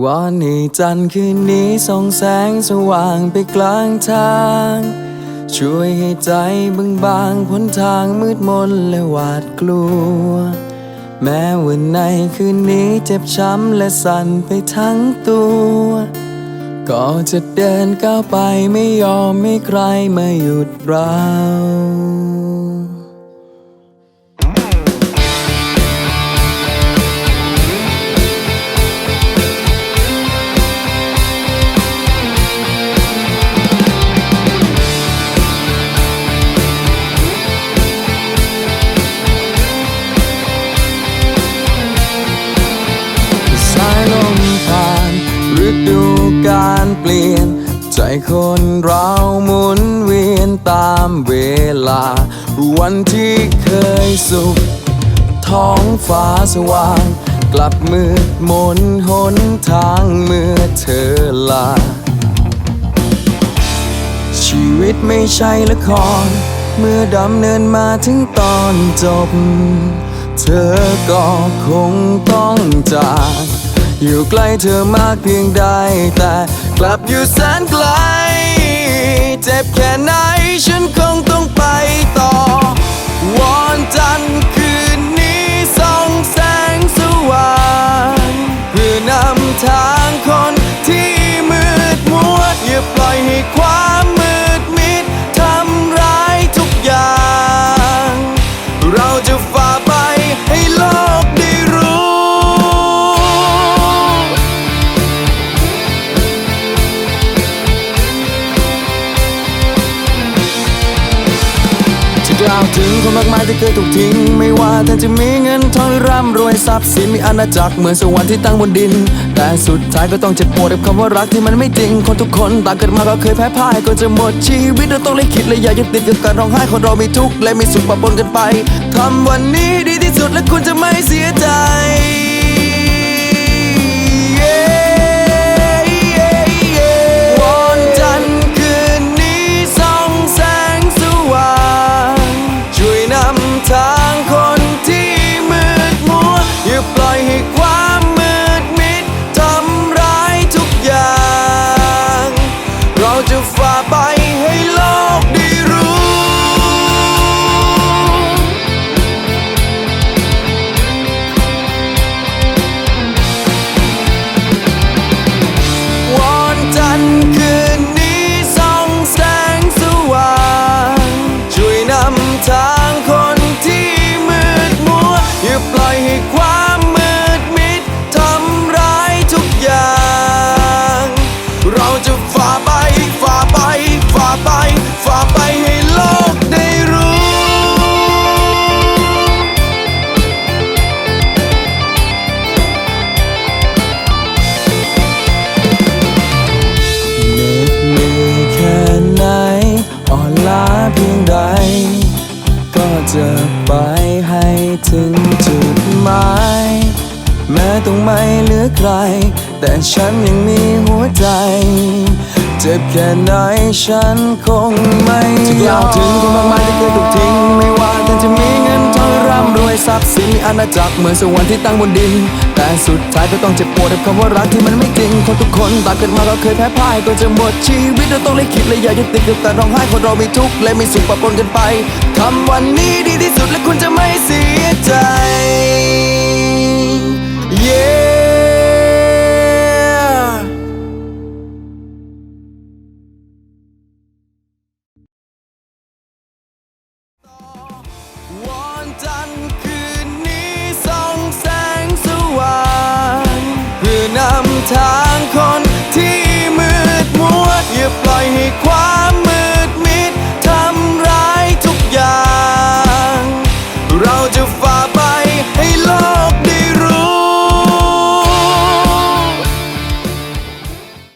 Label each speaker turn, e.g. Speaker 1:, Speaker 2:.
Speaker 1: วันนี้จันทร์คืนนี้ส่องแสงสว่างไปกลางทาง ช่วยให้ใจบึงบางพ้นทางมืดมนและหวาดกลัว แม้วันในคืนนี้เจ็บช้ำและสั่นไปทั้งตัว ก็จะเดินก้าวไปไม่ยอมให้ใครมาหยุดเรา ดูการเปลี่ยน ใจคนเราหมุนเวียนตามเวลา วันที่เคยสุข ท้องฟ้าสว่าง กลับมืดมนหนทางเมื่อเธอลา ชีวิตไม่ใช่ละคร เมื่อดำเนินมาถึงตอนจบ เธอก็คงต้องจาก อยู่ใกล้เธอมากเพียงใด แต่กลับอยู่แสนไกล เจ็บแค่ไหนฉันคงต้องไปต่อวอนจันทร์ ล่าวถึงคนมากมายที่เคยถูกทิ้ง ไม่ว่าท่านจะมีเงินทองหรือร่ำรวยทรัพย์สินมีอาณาจักรเหมือนสวรรค์ที่ตั้งบนดิน แต่สุดท้ายก็ต้องเจ็บปวดกับคำว่ารักที่มันไม่จริง คนทุกคนต่างเกิดมาก็เคยแพ้พ่ายก็จะหมดชีวิตเราต้องเลยคิดและอย่ายึดติดกับการร้องไห้คนเรามีทุกข์และมีสุขปะปนกันไปทำวันนี้ดีที่สุดและคุณจะไม่เสียใจว จะไปให้ถึงจุดหมาย แม้ต้องไม่เหลือใคร แต่ฉันยังมีหัวใจ เจ็บแค่ไหนฉันคงไม่จะกล่าวถึงคนมากมายที่เคยถูกทิ้ง ไม่ว่าท่านจะมีเงินทองร่ำรวยทรัพย์สินมีอาณาจักรเหมือนสวรรค์ที่ตั้งบนดิน แต่สุดท้ายก็ต้องเจ็บปวดกับคำว่ารักที่มันไม่จริง คนทุกคนต่างเกิดมาก็เคยแพ้พ่ายก็จะหมดชีวิตเราต้องเลยคิดและอย่ายึดติดกับการร้องไห้คนเรามีทุกข์และมีสุขปะปนกันไปทำวันนี้ดีที่สุดและคุณจะไม่เสียใจ นำทางคนที่มืดมัวอย่าปล่อยให้ความ